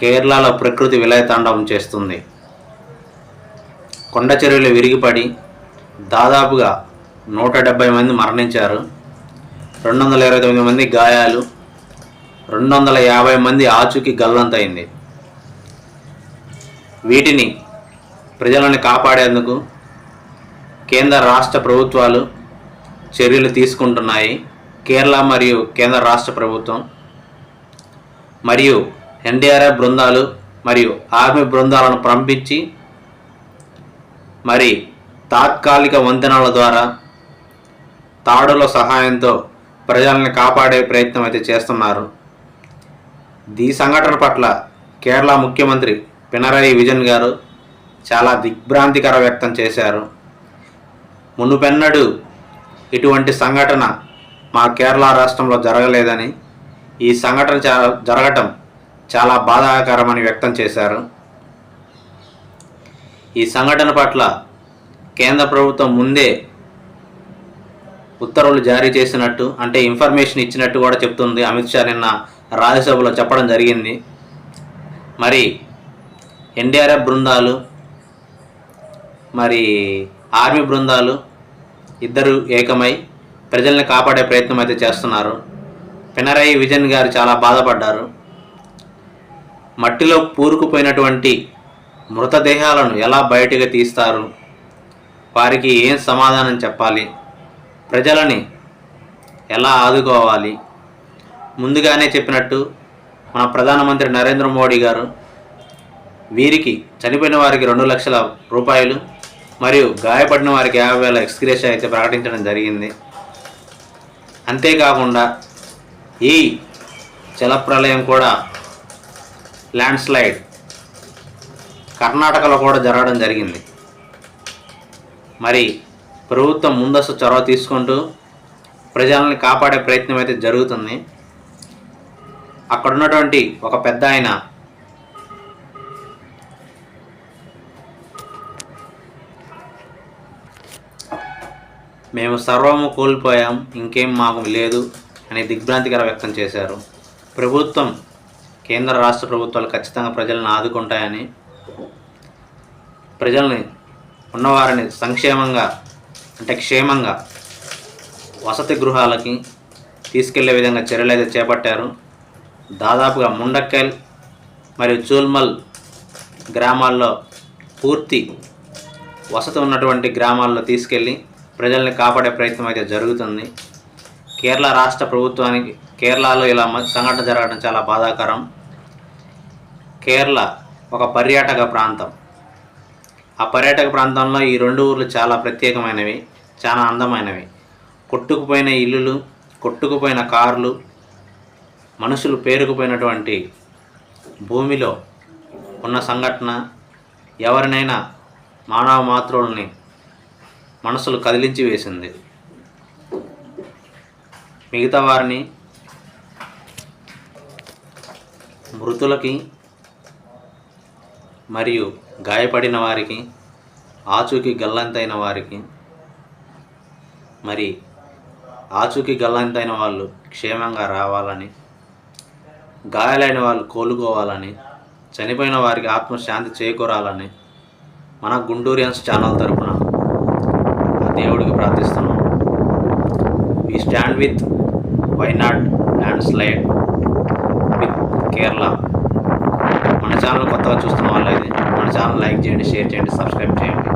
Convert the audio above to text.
కేరళలో ప్రకృతి విలయతాండవం చేస్తుంది. కొండ చెరువులు విరిగిపడి దాదాపుగా నూట డెబ్బై మంది మరణించారు. రెండు వందల ఇరవై తొమ్మిది మంది గాయాలు రెండు వందల యాభై మంది ఆచూకీ గల్లంతైంది. వీటిని ప్రజలను కాపాడేందుకు కేంద్ర రాష్ట్ర ప్రభుత్వాలు చర్యలు తీసుకుంటున్నాయి. కేరళ మరియు కేంద్ర రాష్ట్ర ప్రభుత్వం మరియు ఎన్డీఆర్ఎఫ్ బృందాలు మరియు ఆర్మీ బృందాలను పంపించి మరి తాత్కాలిక వంతెనల ద్వారా తాడుల సహాయంతో ప్రజలను కాపాడే ప్రయత్నం అయితే చేస్తున్నారు. ఈ సంఘటన పట్ల కేరళ ముఖ్యమంత్రి పినరయి విజయన్ గారు చాలా దిగ్భ్రాంతికర వ్యక్తం చేశారు. మునుపెన్నడు ఇటువంటి సంఘటన మా కేరళ రాష్ట్రంలో జరగలేదని ఈ సంఘటన జరగటం చాలా బాధాకరమని వ్యక్తం చేశారు. ఈ సంఘటన పట్ల కేంద్ర ప్రభుత్వం ముందే ఉత్తర్వులు జారీ చేసినట్టు అంటే ఇన్ఫర్మేషన్ ఇచ్చినట్టు కూడా చెప్తుంది. అమిత్ షా నిన్న రాజ్యసభలో చెప్పడం జరిగింది. మరి ఎన్డీఆర్ఎఫ్ బృందాలు మరి ఆర్మీ బృందాలు ఇద్దరు ఏకమై ప్రజల్ని కాపాడే ప్రయత్నం అయితే చేస్తున్నారు. పినరయి విజయన్ గారు చాలా బాధపడ్డారు. మట్టిలో పూరుకుపోయినటువంటి మృతదేహాలను ఎలా బయటకు తీస్తారు? వారికి ఏం సమాధానం చెప్పాలి? ప్రజలని ఎలా ఆదుకోవాలి? ముందుగానే చెప్పినట్టు మన ప్రధానమంత్రి నరేంద్ర మోడీ గారు వీరికి చనిపోయిన వారికి రెండు లక్షల రూపాయలు మరియు గాయపడిన వారికి యాభై వేల ఎక్స్క్రేషన్ అయితే ప్రకటించడం జరిగింది. అంతేకాకుండా ఈ జలప్రలయం కూడా ల్యాండ్ స్లైడ్ కర్ణాటకలో కూడా జరగడం జరిగింది. మరి ప్రభుత్వం ముందస్తు చొరవ తీసుకుంటూ ప్రజలని కాపాడే ప్రయత్నం అయితే జరుగుతుంది. అక్కడ ఉన్నటువంటి ఒక పెద్ద ఆయన మేము సర్వము కోల్పోయాం ఇంకేం మాకు లేదు అని దిగ్భ్రాంతికర వ్యక్తం చేశారు. ప్రభుత్వం కేంద్ర రాష్ట్ర ప్రభుత్వాలు ఖచ్చితంగా ప్రజలను ఆదుకుంటాయని ప్రజల్ని ఉన్నవారిని సంక్షేమంగా అంటే క్షేమంగా వసతి గృహాలకి తీసుకెళ్ళే విధంగా చర్యలు అయితే చేపట్టారు. దాదాపుగా ముండక్కల్ మరియు చూల్మల్ గ్రామాల్లో పూర్తి వసతి ఉన్నటువంటి గ్రామాల్లో తీసుకెళ్ళి ప్రజల్ని కాపాడే ప్రయత్నం అయితే జరుగుతుంది. కేరళ రాష్ట్ర ప్రభుత్వానికి కేరళలో ఇలా సంఘటన జరగడం చాలా బాధాకరం. కేరళ ఒక పర్యాటక ప్రాంతం. ఆ పర్యాటక ప్రాంతంలో ఈ రెండు ఊర్లు చాలా ప్రత్యేకమైనవి చాలా అందమైనవి. కొట్టుకుపోయిన ఇల్లులు కొట్టుకుపోయిన కార్లు మనుషులు పేరుకుపోయినటువంటి భూమిలో ఉన్న సంఘటన ఎవరినైనా మానవ మాతృల్ని మనసులు కదిలించి వేసింది. మిగతా వారిని మృతులకి మరియు గాయపడిన వారికి ఆచూకీ గల్లంతైన వారికి మరి ఆచూకీ గల్లంతైన వాళ్ళు క్షేమంగా రావాలని గాయాలైన వాళ్ళు కోలుకోవాలని చనిపోయిన వారికి ఆత్మశాంతి చేకూరాలని మన గుంటూరియన్స్ ఛానల్ తరపున దేవుడికి ప్రార్థిస్తున్నాం. We stand with Wayanad landslide with Kerala మన ఛానల్ కొత్తగా చూస్తున్న వాళ్ళైతే మన ఛానల్ లైక్ చేయండి షేర్ చేయండి సబ్స్క్రైబ్ చేయండి.